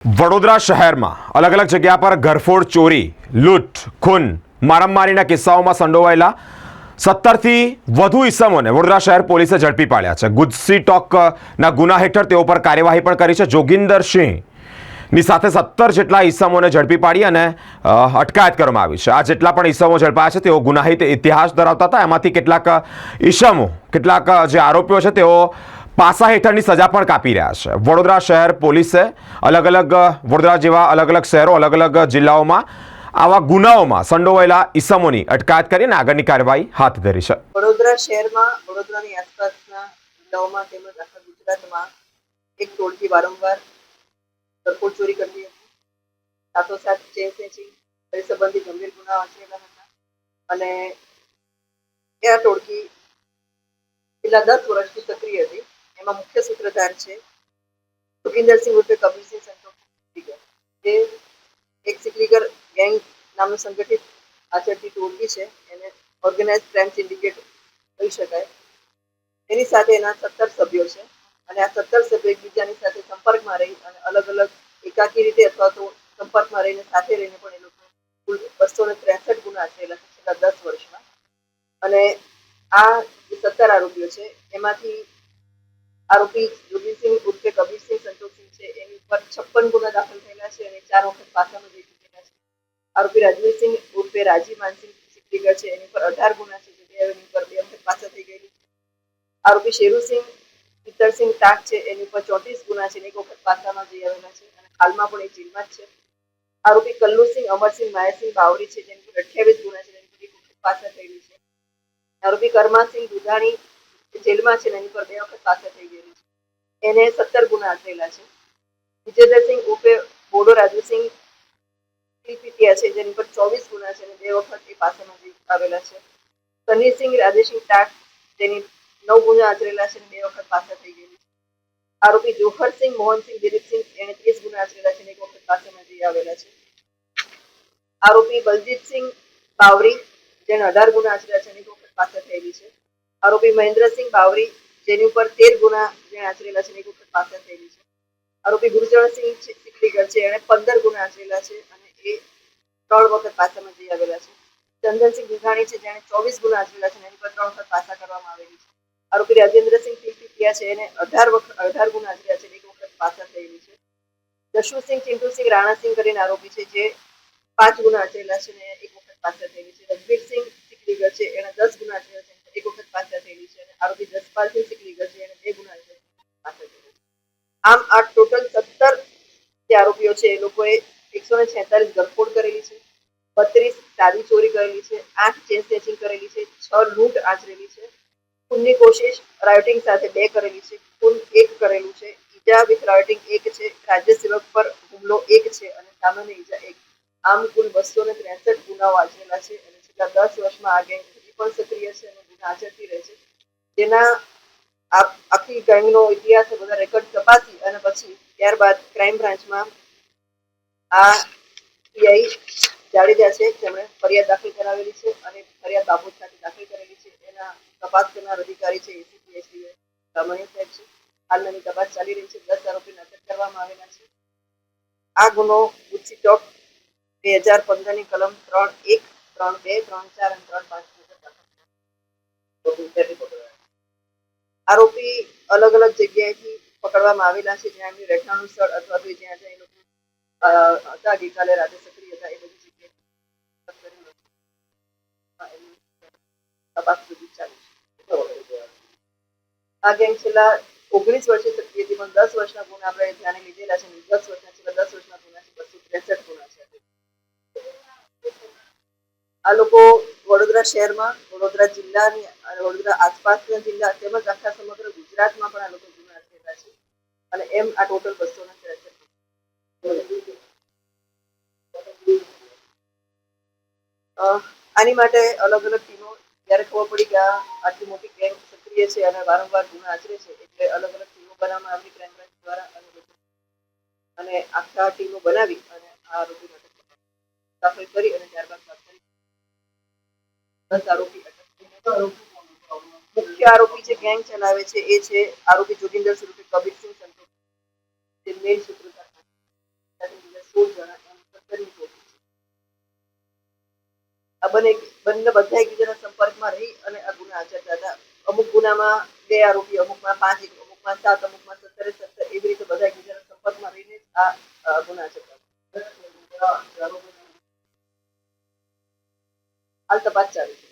વડોદરા શહેરમાં અલગ અલગ જગ્યા પર ઘરફોડ ચોરી, લૂંટ, ખૂન, મારામારીના કિસ્સાઓમાં સંડોવાયેલા સત્તરથી વધુ ઇસમોને વડોદરા શહેર પોલીસે ઝડપી પાડ્યા છે. ગુજસી ટોકના ગુના હેઠળ તેઓ પર કાર્યવાહી પણ કરી છે. જોગિંદર સિંહની સાથે સત્તર જેટલા ઈસમોને ઝડપી પાડી અને અટકાયત કરવામાં આવી છે. આ જેટલા પણ ઈસમો ઝડપાયા છે, તેઓ ગુનાહિત ઇતિહાસ ધરાવતા હતા. એમાંથી કેટલાક ઈસમો કેટલાક જે આરોપીઓ છે, તેઓ પાસા હેઠળની સજા પણ કાપી રહ્યા છે. વડોદરા શહેર પોલીસે અલગ અલગ, વડોદરા જેવા અલગ અલગ શહેરો, અલગ અલગ જિલ્લાઓમાં આવા ગુનાઓમાં સંડોવાયેલા ઈસમોની અટકાયત કરીને આગળની કાર્યવાહી હાથ ધરી છે. વડોદરા શહેરમાં, વડોદરાની આસપાસના જિલ્લાઓમાં તેમજ આખા ગુજરાતમાં એક ટોળકી વારંવાર ઘરફોડ ચોરી કરતી હતી. સાથોસાથ ચેન ખેંચી એ સંબંધી ગંભીર ગુનાઓ આચરેલા હતા અને આ ટોળકી છેલ્લા દસ વર્ષથી સક્રિય હતી. એમાં મુખ્ય સૂત્રધાર છે સુખિન્દરસિંહ ઉર્ફે કબીરસિંહ સંતોષ સિકલીગર જે એક સિકલીગર ગેંગ નામનું સંગઠિત આચરતી ટોળકી છે. એને ઓર્ગેનાઇઝ ક્રાઇમ સિન્ડિકેટ કહી શકાય. એની સાથે એના સત્તર સભ્યો છે અને આ સત્તર સભ્યો એકબીજાની સાથે સંપર્કમાં રહી અને અલગ અલગ એકાકી રીતે અથવા તો સંપર્કમાં રહીને સાથે રહીને પણ એ લોકો કુલ બસો ને ત્રેસઠ ગુના આચરેલા છે છેલ્લા દસ વર્ષમાં. અને આ જે સત્તર આરોપીઓ છે, એમાંથી આરોપી જોગીસિંહ ઉર્ફે કબીરસિંહ સંતોષસિંહ છે. એની ઉપર છપ્પન ગુના દાખલ થયેલા છે અને ચાર વખત પાસામાં જઈ ચૂકેલા છે. આરોપી રાજવીરસિંહ ઉર્ફે રાજી માનસિંહ સિકલીગર છે. એની ઉપર અઢાર ગુના છે. જે એની ઉપર બે વખત પાછા થઈ ગયેલી છે. આરોપી શેરુસિંહ પિત્તરસિંહ ટાક છે. એની ઉપર ચોત્રીસ ગુના છે એક વખત પાસામાં જઈ આવેલા છે અને હાલમાં પણ એ જેલમાં જ છે. આરોપી કલ્લુસિંહ, અમરસિંહ, માયાસિંહ બાવરી છે. જેની પર અઠ્યાવીસ ગુના છે એની પર એક વખત પાછા થયેલી છે. આરોપી કરમાસિંહ દુધાણી જેલમાં છે એની પર બે વખત પાછા થઈ ગયેલી છે. એને સત્તર ગુના આચરેલા છે. વિજેન્દ્રસિંહ ઉપે બોડો રાજુસિંહ પીપીટીયા છે, જેની પર ચોવીસ ગુના છે અને બે વખત એ પાસામાં આવેલા છે. સનીસિંહ રાધેસિંહ ટાટ જેની નવ ગુના આચરેલા છે અને બે વખત પાછા થઈ ગયેલી છે. આરોપી જોહરસિંહ, મોહનસિંહ, દિલીપસિંહ એને ત્રીસ ગુના આચરેલા છે અને એક વખત પાસામાં જઈ આવેલા છે. આરોપી બલજીતસિંહ બાવરી જેને અઢાર ગુના આચર્યા છે અને એક વખત પાછા થયેલી છે. આરોપી મહેન્દ્રસિંહ બાવરી, જેની ઉપર તેર ગુના આચરેલા છે એક વખત પાછા થયેલી છે. આરોપી ગુરુચરણસિંહ સિકલીગર છે, એણે પંદર ગુના આચરેલા છે અને એ ત્રણ વખત પાસામાં જઈ આવેલા છે. ચંદનસિંહ ગુઘાણી છે, જેણે ચોવીસ ગુના આચરેલા છે એની પર ત્રણ વખત પાસા કરવામાં આવેલી છે. આરોપી રાજેન્દ્રસિંહ પીપીટીયા છે, એને અઢાર વખત અઢાર ગુના આચર્યા છે એક વખત પાસા થયેલી છે. જશુસિંહ ચિંટુસિંહ રાણાસિંહ કરીને આરોપી છે, જે પાંચ ગુના આચરેલા છે ને એક વખત પાછળ થયેલી છે. રઘબીરસિંહ સિકલીગર છે એને દસ ગુના આચરેલા છે એક વખત પાછા થયેલી છે અને આરોપી જસપાલસિંહ સિકલીગર છે અને બે ગુના છે. પાછા થયેલા છે. આમ આ ટોટલ સત્તર જે આરોપીઓ છે એ લોકોએ એકસો ને છેતાલીસ ગરફોડ કરેલી છે, બત્રીસ ચાવી ચોરી કરેલી છે, આઠ ચેન સ્નેચિંગ કરેલી છે, છ લૂંટ આચરેલી છે. ખૂનની કોશિશ રાયોટિંગ સાથે બે કરેલી છે, ખૂન એક કરેલું છે, ઈજા વિથ રાયોટિંગ એક છે, રાજ્ય સેવક પર હુમલો એક છે અને સામાન્ય ઈજા એક. આમ કુલ બસો ને ત્રેસઠ ગુનાઓ આચરેલા છે અને છેલ્લા દસ વર્ષમાં આ ગેંગ હજી પણ સક્રિય છે અને આચરતી રહે છે. જેના આખી ગેંગનો ઇતિહાસ બધા રેકોર્ડ તપાસી અને પછી ત્યારબાદ ક્રાઇમ બ્રાન્ચમાં આ પીઆઈ જાડેજા છે તેમણે ફરિયાદ દાખલ કરાવેલી છે અને ફરિયાદ બાબત સાથે દાખલ કરેલી છે. એના તપાસ કરનાર અધિકારી છે એસીપી એસડી રમણીય સાહેબ છે. હાલની તપાસ ચાલી રહી છે. દસ આરોપીને અટક કરવામાં આવેલા છે. આ ગુનો ગુચ્છી ચોક બે હજાર પંદરની કલમ ત્રણ એક, ત્રણ બે, ત્રણ ચાર અને ત્રણ પાંચ. આરોપી અલગ અલગ જગ્યાએથી પકડવામાં આવેલા છે. જ્યાં એમની રહેઠાણનું સ્થળ અથવા તો જ્યાં જ્યાં એ હતા. ગઈકાલે રાતે સક્રિય હતા. એ બધી જગ્યાએ તપાસ સુધી ચાલુ છે. આ ગેંગ છેલ્લા ઓગણીસ વર્ષે સક્રિય હતી પણ દસ વર્ષના ગુના આપણે ધ્યાને લીધેલા છે. દસ વર્ષના છેલ્લા દસ વર્ષના ગુના છે. બસો ત્રેસઠ ગુના છે. આ લોકો વડોદરા શહેરમાં વડોદરા જિલ્લાની અને વડોદરા આસપાસના જિલ્લા તેમજ આખા સમગ્ર ગુજરાતમાં પણ આ લોકો ગુના થયેલા છે. અને એમ આ ટોટલ બસો ને આની માટે અલગ અલગ ટીમો, જ્યારે ખબર પડી કે આટલી મોટી ગેંગ સક્રિય છે અને વારંવાર ગુના આચરે છે, એટલે અલગ અલગ ટીમો બનાવવામાં આવી ક્રાઇમ બ્રાન્ચ દ્વારા અને આખા ટીમો બનાવી અને આ આરોપી માટે દાખલ કરી અને ત્યારબાદ મુખ્ય આરોપી જે ગેંગ ચલાવે છે, એ છે આરોપી જોગિંદર સ્વરૂપે એકબીજાના સંપર્કમાં રહી અને અમુક ગુનામાં બે આરોપી, અમુકમાં પાંચ અમુકમાં સાત, અમુકમાં સત્તરે સત્તર, એવી રીતે બધા એકબીજાના સંપર્કમાં રહીને આ ગુના હાલ તપાસ ચાલુ છે